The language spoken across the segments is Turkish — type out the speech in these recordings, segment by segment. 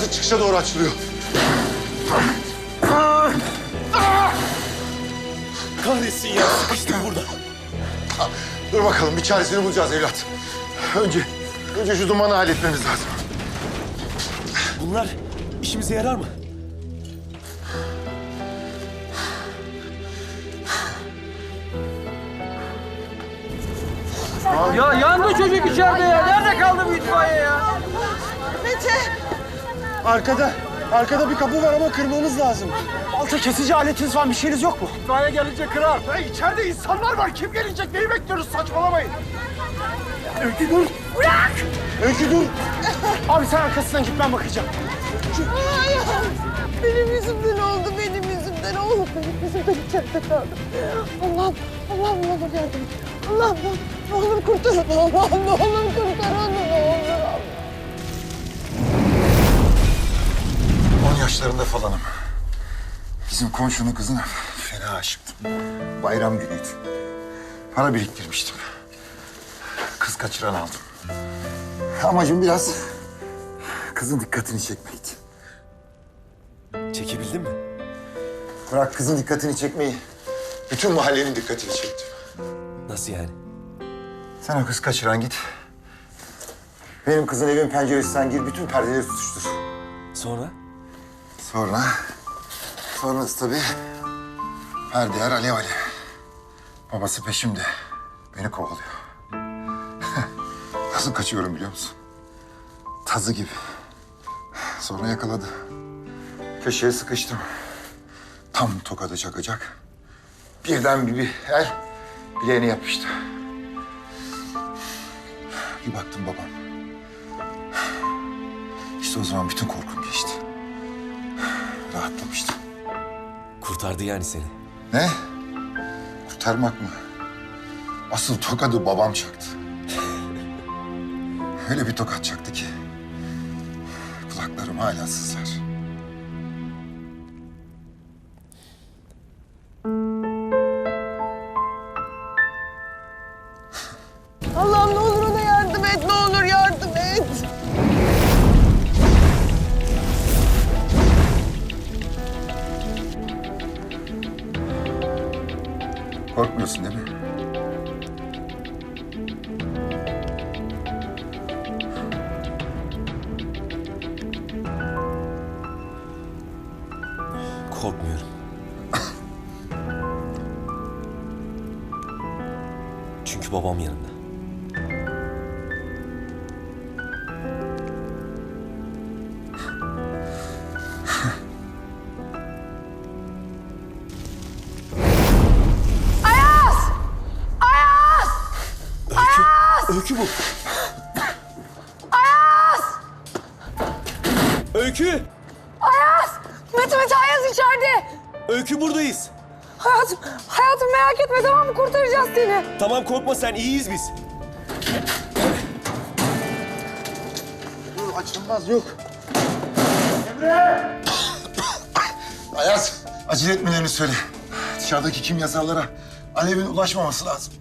çıkışa doğru açılıyor. Kahretsin ya sıkıştık burada. Dur bakalım bir çaresini bulacağız evlat. Önce, önce şu dumanı halletmemiz lazım. Bunlar işimize yarar mı? Ya yandı çocuk içeride ya. Nerede kaldı bu itfaiye ya? Arkada, arkada bir kapı var ama kırmamız lazım. Alta kesici aletiniz falan bir şeyiniz yok mu? İtfaiye gelince kırar. Ya içeride insanlar var. Kim gelecek? Neyi bekliyoruz? Saçmalamayın. Öykü dur. Bırak! Öykü dur. Abi sen arkasından git ben bakacağım. Ay, benim yüzümden oldu, benim yüzümden oldu. Benim yüzümden içeride kaldım. Allah'ım, Allah'ım ne olur yardım et. Allah'ım ne olur kurtar onu. Allah'ım ne olur kurtar onu. Ne olur. Yaşlarında falanım. Bizim komşunun kızına fena aşıktım. Bayram günüydü. Para biriktirmiştim. Kız kaçıran aldım. Amacım biraz kızın dikkatini çekmekti. Çekebildin mi? Bırak kızın dikkatini çekmeyi. Bütün mahallenin dikkatini çektim. Nasıl yani? Sen o kız kaçıran git. Benim kızın evin penceresinden gir, bütün perdeleri tutuştur. Sonra? Sonra, sonrası tabii her değer alev alev. Babası peşimde, beni kovalıyor. Nasıl kaçıyorum biliyor musun? Tazı gibi. Sonra yakaladı. Köşeye sıkıştım. Tam tokadı çakacak. Birden bir, bir el bileğine yapıştı. Bir baktım babam. İşte o zaman bütün korkum geçti. Rahatlamıştım. Kurtardı yani seni. Ne? Kurtarmak mı? Asıl tokadı babam çaktı. Öyle bir tokat çaktı ki... ...kulaklarım hala sızlar. Allah'ım Korkmuyorsun değil mi? Korkmuyorum. Çünkü babam yanında. Öykü, bu. Ayaz! Öykü, Ayaz! Mete Mete Ayaz içeride. öykü buradayız. Hayatım, hayatım merak etme tamam mı? Kurtaracağız seni. Tamam korkma sen iyiyiz biz. Dur açılmaz yok. Ayaz acele etmelerini söyle. Dışarıdaki kimyasallara alevin ulaşmaması lazım.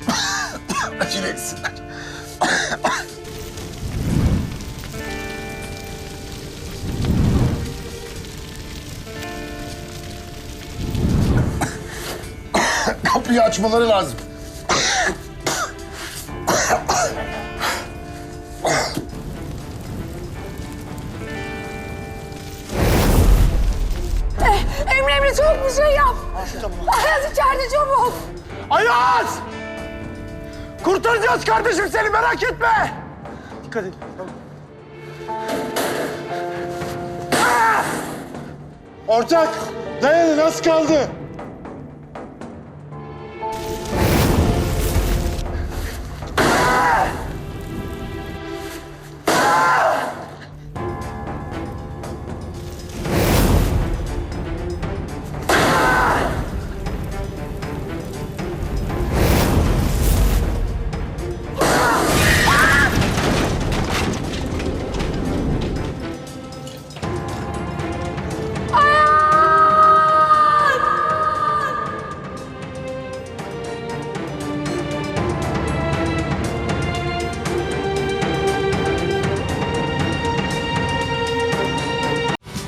acele etsinler. Kapıyı açmaları lazım. Emre Emre çabuk bir şey yap. Ayaz içeride çabuk. Ayaz! Kurtaracağız kardeşim seni merak etme. Dikkat et. Tamam. Ah! Ortak dayanın az kaldı.